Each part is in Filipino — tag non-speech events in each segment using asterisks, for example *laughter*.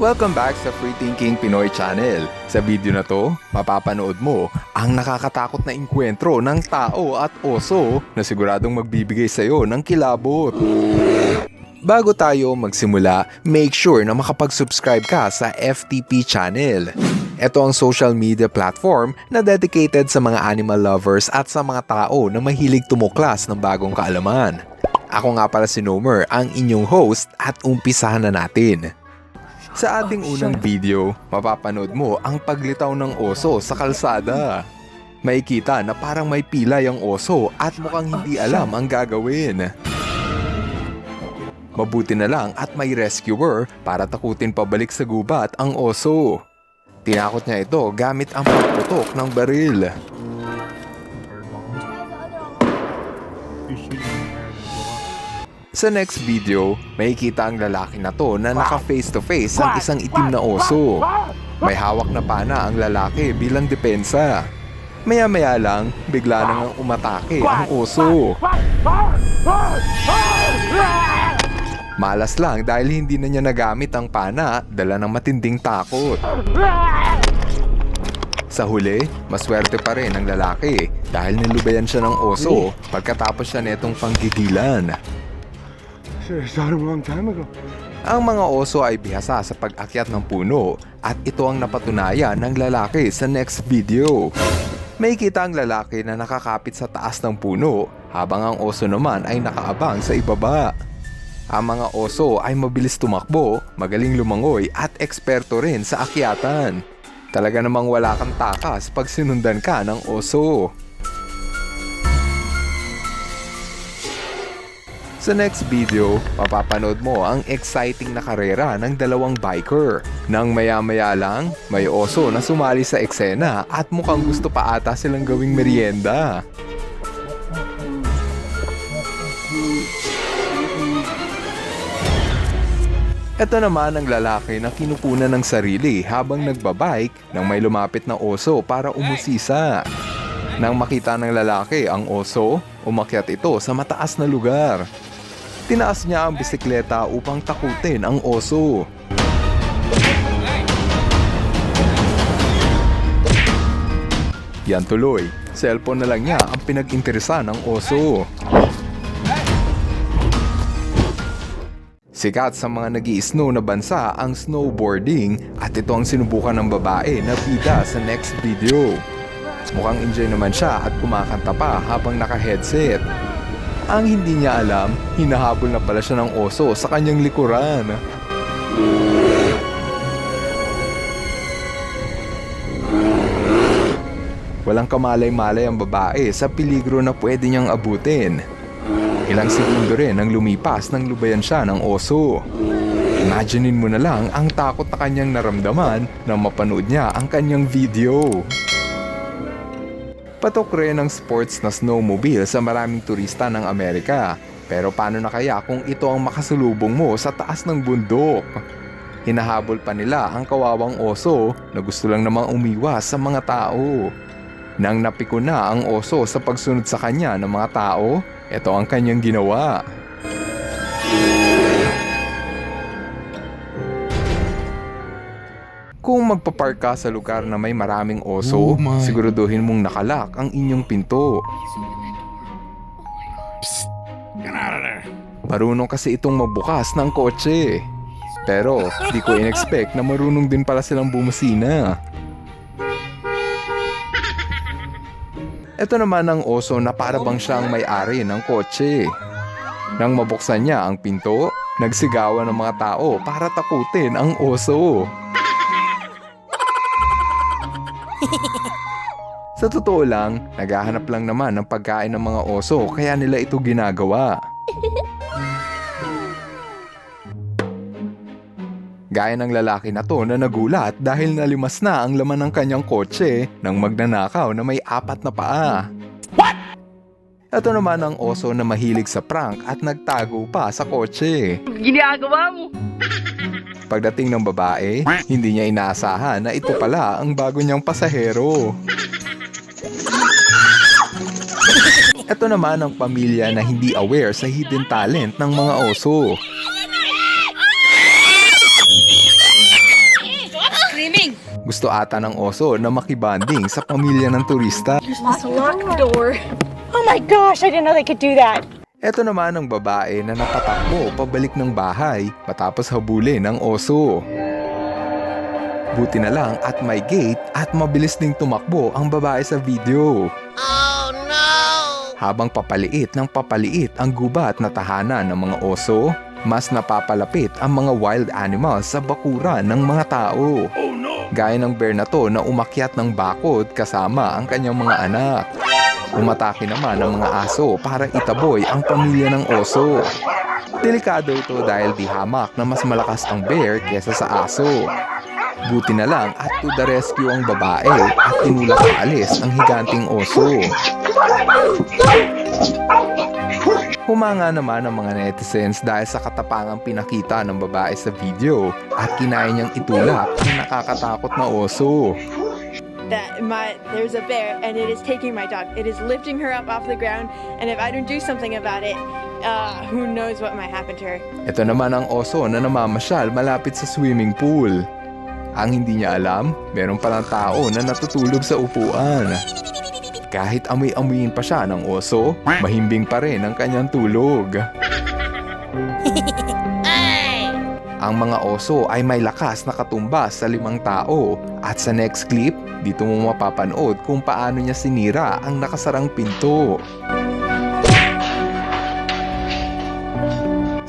Welcome back sa Free Thinking Pinoy Channel. Sa video na to, mapapanood mo ang nakakatakot na inkwentro ng tao at oso na siguradong magbibigay sa'yo ng kilabot. Bago tayo magsimula, make sure na makapag-subscribe ka sa FTP channel. Ito ang social media platform na dedicated sa mga animal lovers at sa mga tao na mahilig tumuklas ng bagong kaalaman. Ako nga pala si Nomer, ang inyong host at umpisahan na natin. Sa ating unang video, mapapanood mo ang paglitaw ng oso sa kalsada. Makikita na parang may pilay ang oso at mukhang hindi alam ang gagawin. Mabuti na lang at may rescuer para takutin pabalik sa gubat ang oso. Tinakot niya ito gamit ang pagputok ng baril. Sa next video, makikita ang lalaki na to na naka face to face ang isang itim na oso. May hawak na pana ang lalaki bilang depensa. Maya-maya lang, bigla nang umatake ang oso. Malas lang dahil hindi na niya nagamit ang pana, dala ng matinding takot. Sa huli, maswerte pa rin ang lalaki dahil nilubayan siya ng oso pagkatapos siya netong panggigilan. Shot him a long time ago. Ang mga oso ay bihasa sa pag-akyat ng puno at ito ang napatunayan ng lalaki sa next video. May kita ang lalaki na nakakapit sa taas ng puno habang ang oso naman ay nakaabang sa ibaba. Ang mga oso ay mabilis tumakbo, magaling lumangoy at eksperto rin sa akyatan. Talaga namang wala kang takas pag sinundan ka ng oso. Sa next video, mapapanood mo ang exciting na karera ng dalawang biker. Nang maya-maya lang, may oso na sumali sa eksena at mukhang gusto pa ata silang gawing merienda. Ito naman ang lalaki na kinupunan ng sarili habang nagbabike nang may lumapit na oso para umusisa. Nang makita ng lalaki ang oso, umakyat ito sa mataas na lugar. Tinaas niya ang bisikleta upang takutin ang oso. Yan tuloy, cellphone na lang niya ang pinag-interesa ng oso. Sikat sa mga nag snow na bansa ang snowboarding at ito ang sinubukan ng babae na bida sa next video. Mukhang enjoy naman siya at kumakanta pa habang naka-headset. Ang hindi niya alam, hinahabol na pala siya ng oso sa kanyang likuran. Walang kamalay-malay ang babae sa peligro na pwede niyang abutin. Ilang segundo rin ang lumipas nang lubayan siya ng oso. Imaginein mo na lang ang takot na kanyang naramdaman nang mapanood niya ang kanyang video. Patok rin ang sports na snowmobile sa maraming turista ng Amerika. Pero paano na kaya kung ito ang makasalubong mo sa taas ng bundok? Hinahabol pa nila ang kawawang oso na gusto lang namang umiwas sa mga tao. Nang napiko na ang oso sa pagsunod sa kanya ng mga tao, ito ang kanyang ginawa. Kung magpapark ka sa lugar na may maraming oso, Oh my. siguraduhin mong nakalak ang inyong pinto. Get out of there. Marunong kasi itong magbukas ng kotse. Pero di ko in-expect na marunong din pala silang bumusina. Ito naman ang oso na para bang siyang may-ari ng kotse. Nang mabuksan niya ang pinto, nagsigawan ng mga tao para takutin ang oso. *laughs* Sa totoo lang, naghahanap lang naman ng pagkain ng mga oso kaya nila ito ginagawa. *laughs* Gaya ng lalaki na to na nagulat dahil nalimas na ang laman ng kanyang kotse ng magnanakaw na may apat na paa. What? Ito naman ang oso na mahilig sa prank at nagtago pa sa kotse. ginagawa mo? *laughs* Pagdating ng babae, hindi niya inaasahan na ito pala ang bago niyang pasahero. Ito naman ang pamilya na hindi aware sa hidden talent ng mga oso. Gusto ata ng oso na makibanding sa pamilya ng turista. Door. Oh my gosh, I didn't know they could do that. Ito naman ang babae na nakatakbo pabalik ng bahay matapos habulin ng oso. Buti na lang at may gate at mabilis ding tumakbo ang babae sa video. Habang papaliit ng papaliit ang gubat na tahanan ng mga oso, mas napapalapit ang mga wild animals sa bakuran ng mga tao. Gaya ng bear na to na umakyat ng bakod kasama ang kanyang mga anak. Umatake naman ang mga aso para itaboy ang pamilya ng oso. Delikado ito dahil di hamak na mas malakas ang bear kesa sa aso. Buti na lang at to the rescue ang babae at tinulak alis ang higanting oso. Humanga naman ang mga netizens dahil sa katapangang pinakita ng babae sa video at kinaya niyang itulak ang nakakatakot na oso. That my there's a bear and it is taking my dog. It is lifting her up off the ground, and if I don't do something about it, uh, who knows what might happen to her. Ito naman ang oso na namamasyal malapit sa swimming pool. Ang hindi niya alam, meron palang tao na natutulog sa upuan. Kahit amoy-amuyin pa siya ng oso, mahimbing pa rin ang kanyang tulog. *laughs* Ang mga oso ay may lakas na katumbas sa limang tao at sa next clip, dito mo mapapanood kung paano niya sinira ang nakasarang pinto.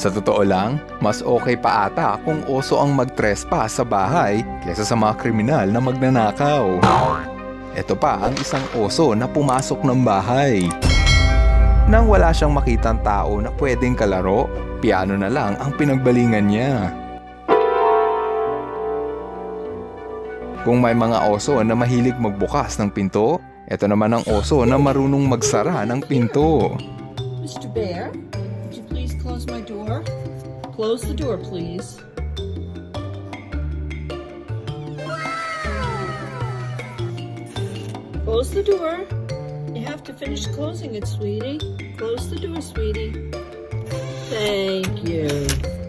Sa totoo lang, mas okay pa ata kung oso ang mag-trespass sa bahay kaysa sa mga kriminal na magnanakaw. Ito pa ang isang oso na pumasok ng bahay. Nang wala siyang makitang tao na pwedeng kalaro, piano na lang ang pinagbalingan niya. Kung may mga oso na mahilig magbukas ng pinto, ito naman ang oso na marunong magsara ng pinto. Mr. Bear, would you please close my door? Close the door, please. Close the door. You have to finish closing it, sweetie. Close the door, sweetie. Thank you.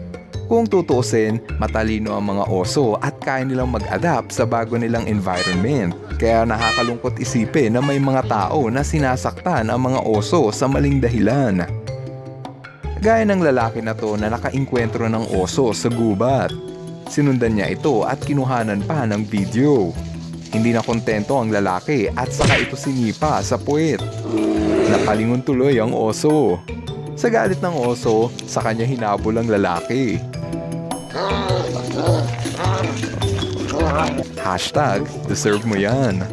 Kung tutuusin, matalino ang mga oso at kaya nilang mag-adapt sa bago nilang environment. Kaya nakakalungkot isipin na may mga tao na sinasaktan ang mga oso sa maling dahilan. Gaya ng lalaki na to na nakainkwentro ng oso sa gubat. Sinundan niya ito at kinuhanan pa ng video. Hindi na kontento ang lalaki at saka ito sinipa sa puwet. Napalingon tuloy ang oso. Sa galit ng oso, sa kanya hinabol ang lalaki. Hashtag, deserve mo yan.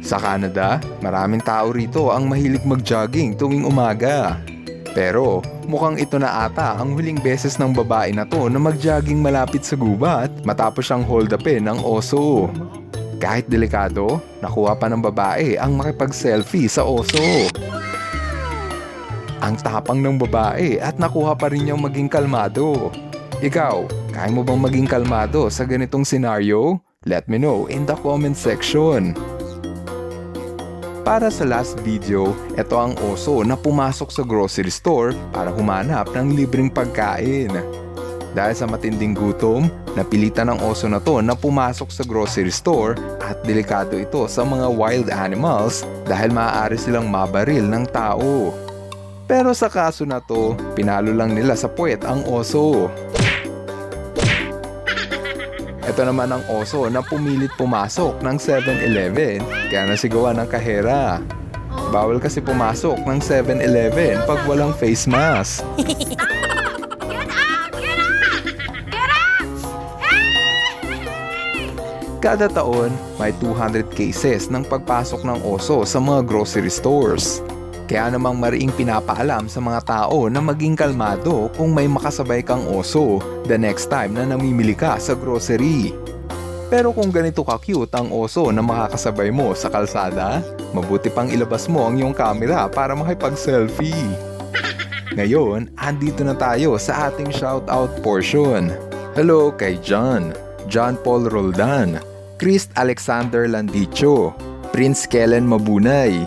Sa Canada, maraming tao rito ang mahilig mag-jogging tuwing umaga. Pero mukhang ito na ata ang huling beses ng babae na to na mag-jogging malapit sa gubat matapos siyang hold upin ng oso. Kahit delikado, nakuha pa ng babae ang makipag-selfie sa oso. Ang tapang ng babae at nakuha pa rin niyang maging kalmado. Ikaw, kaya mo bang maging kalmado sa ganitong senaryo? Let me know in the comment section. Para sa last video, ito ang oso na pumasok sa grocery store para humanap ng libreng pagkain. Dahil sa matinding gutom, napilitan ng oso na to na pumasok sa grocery store at delikado ito sa mga wild animals dahil maaari silang mabaril ng tao. Pero sa kaso na to, pinalo lang nila sa puwet ang oso. Ito naman ang oso na pumilit pumasok ng 7-Eleven kaya nasigawa ng kahera. Bawal kasi pumasok ng 7-Eleven pag walang face mask. Kada taon, may 200 cases ng pagpasok ng oso sa mga grocery stores. Kaya namang mariing pinapaalam sa mga tao na maging kalmado kung may makasabay kang oso the next time na namimili ka sa grocery. Pero kung ganito ka-cute ang oso na makakasabay mo sa kalsada, mabuti pang ilabas mo ang iyong camera para makipag-selfie. Ngayon, andito na tayo sa ating shoutout portion. Hello kay John, John Paul Roldan, Chris Alexander Landicho, Prince Kellen Mabunay,